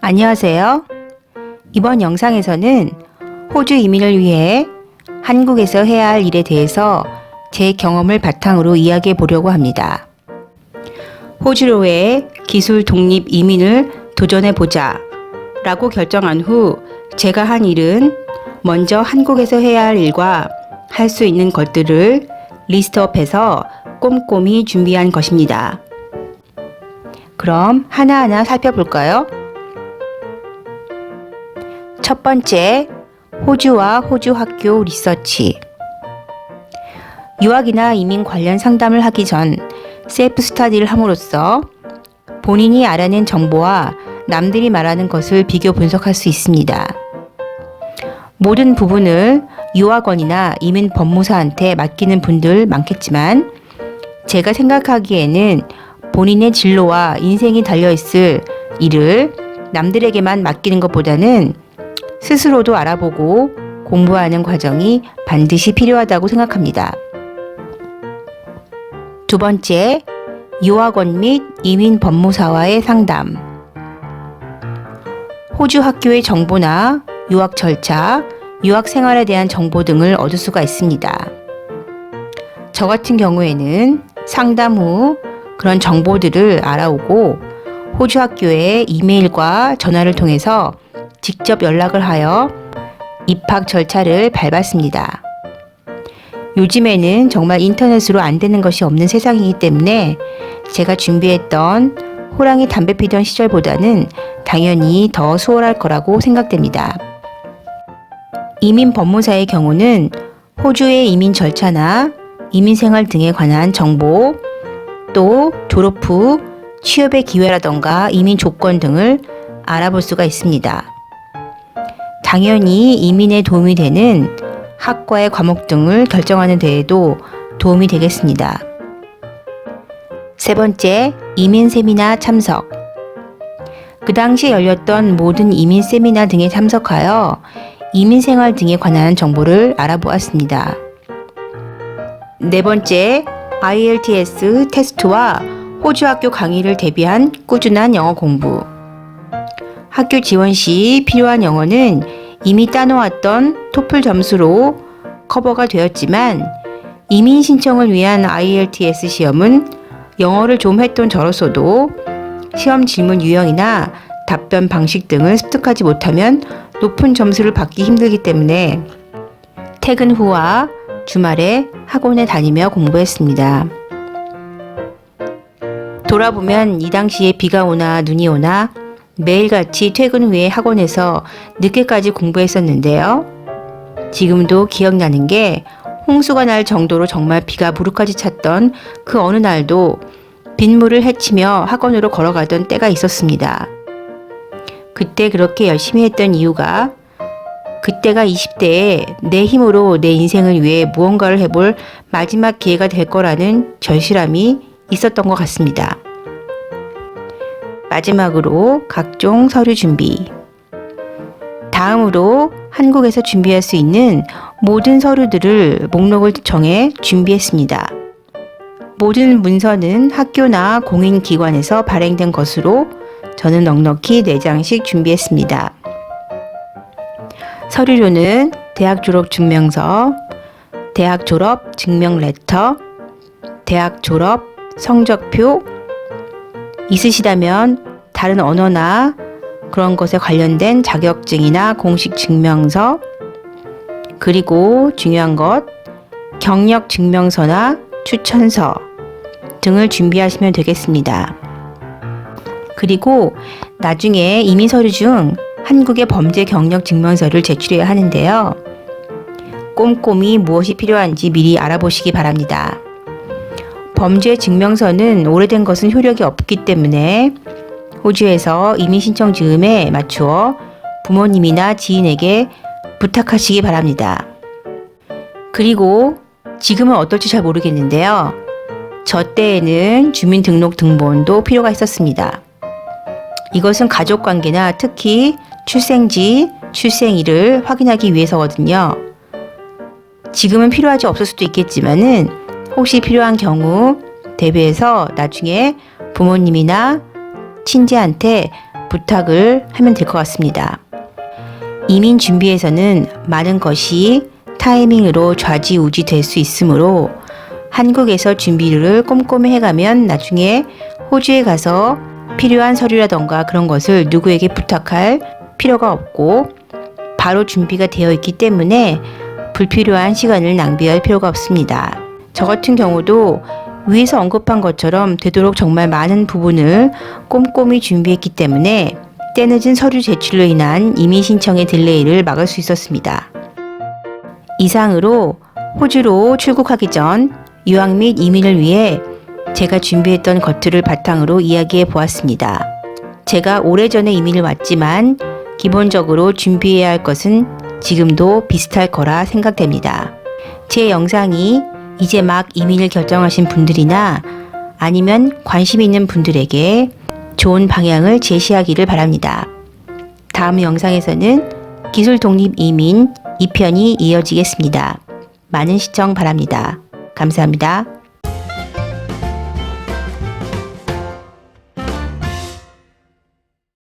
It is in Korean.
안녕하세요. 이번 영상에서는 호주 이민을 위해 한국에서 해야 할 일에 대해서 제 경험을 바탕으로 이야기해 보려고 합니다. 호주로의 기술 독립 이민을 도전해 보자 라고 결정한 후 제가 한 일은 먼저 한국에서 해야 할 일과 할 수 있는 것들을 리스트업해서 꼼꼼히 준비한 것입니다. 그럼 하나하나 살펴볼까요? 첫 번째, 호주와 호주 학교 리서치. 유학이나 이민 관련 상담을 하기 전 셀프 스타디를 함으로써 본인이 알아낸 정보와 남들이 말하는 것을 비교 분석할 수 있습니다. 모든 부분을 유학원이나 이민 법무사한테 맡기는 분들 많겠지만 제가 생각하기에는 본인의 진로와 인생이 달려있을 일을 남들에게만 맡기는 것보다는 스스로도 알아보고 공부하는 과정이 반드시 필요하다고 생각합니다. 두 번째, 유학원 및 이민 법무사와의 상담. 호주 학교의 정보나 유학 절차, 유학 생활에 대한 정보 등을 얻을 수가 있습니다. 저 같은 경우에는 상담 후 그런 정보들을 알아오고 호주 학교에 이메일과 전화를 통해서 직접 연락을 하여 입학 절차를 밟았습니다. 요즘에는 정말 인터넷으로 안 되는 것이 없는 세상이기 때문에 제가 준비했던 호랑이 담배 피던 시절보다는 당연히 더 수월할 거라고 생각됩니다. 이민 법무사의 경우는 호주의 이민 절차나 이민 생활 등에 관한 정보, 또 졸업 후 취업의 기회라던가 이민 조건 등을 알아볼 수가 있습니다. 당연히 이민에 도움이 되는 학과의 과목 등을 결정하는 데에도 도움이 되겠습니다. 세 번째, 이민 세미나 참석. 그 당시 열렸던 모든 이민 세미나 등에 참석하여 이민 생활 등에 관한 정보를 알아보았습니다. 네 번째, IELTS 테스트와 호주 학교 강의를 대비한 꾸준한 영어 공부. 학교 지원 시 필요한 영어는 이미 따놓았던 토플 점수로 커버가 되었지만 이민 신청을 위한 IELTS 시험은 영어를 좀 했던 저로서도 시험 질문 유형이나 답변 방식 등을 습득하지 못하면 높은 점수를 받기 힘들기 때문에 퇴근 후와 주말에 학원에 다니며 공부했습니다. 돌아보면 이 당시에 비가 오나 눈이 오나 매일같이 퇴근 후에 학원에서 늦게까지 공부했었는데요. 지금도 기억나는 게 홍수가 날 정도로 정말 비가 무릎까지 찼던 그 어느 날도 빗물을 헤치며 학원으로 걸어가던 때가 있었습니다. 그때 그렇게 열심히 했던 이유가 그때가 20대에 내 힘으로 내 인생을 위해 무언가를 해볼 마지막 기회가 될 거라는 절실함이 있었던 것 같습니다. 마지막으로 각종 서류 준비. 다음으로 한국에서 준비할 수 있는 모든 서류들을 목록을 정해 준비했습니다. 모든 문서는 학교나 공인기관에서 발행된 것으로 저는 넉넉히 4장씩 준비했습니다. 서류로는 대학 졸업 증명서, 대학 졸업 증명 레터, 대학 졸업 성적표, 있으시다면 다른 언어나 그런 것에 관련된 자격증이나 공식 증명서, 그리고 중요한 것, 경력 증명서나 추천서 등을 준비하시면 되겠습니다. 그리고 나중에 이민 서류 중 한국의 범죄 경력 증명서를 제출해야 하는데요. 꼼꼼히 무엇이 필요한지 미리 알아보시기 바랍니다. 범죄 증명서는 오래된 것은 효력이 없기 때문에 호주에서 이민 신청 즈음에 맞추어 부모님이나 지인에게 부탁하시기 바랍니다. 그리고 지금은 어떨지 잘 모르겠는데요. 저 때에는 주민등록 등본도 필요가 있었습니다. 이것은 가족 관계나 특히 출생지, 출생일을 확인하기 위해서거든요. 지금은 필요하지 없을 수도 있겠지만은 혹시 필요한 경우 대비해서 나중에 부모님이나 친지한테 부탁을 하면 될 것 같습니다. 이민 준비에서는 많은 것이 타이밍으로 좌지우지 될 수 있으므로 한국에서 준비를 꼼꼼히 해가면 나중에 호주에 가서 필요한 서류라던가 그런 것을 누구에게 부탁할 필요가 없고 바로 준비가 되어 있기 때문에 불필요한 시간을 낭비할 필요가 없습니다. 저 같은 경우도 위에서 언급한 것처럼 되도록 정말 많은 부분을 꼼꼼히 준비했기 때문에 때늦은 서류 제출로 인한 이민 신청의 딜레이를 막을 수 있었습니다. 이상으로 호주로 출국하기 전 유학 및 이민을 위해 제가 준비했던 것들을 바탕으로 이야기해 보았습니다. 제가 오래전에 이민을 왔지만 기본적으로 준비해야 할 것은 지금도 비슷할 거라 생각됩니다. 제 영상이 이제 막 이민을 결정하신 분들이나 아니면 관심 있는 분들에게 좋은 방향을 제시하기를 바랍니다. 다음 영상에서는 기술 독립 이민 2편이 이어지겠습니다. 많은 시청 바랍니다. 감사합니다.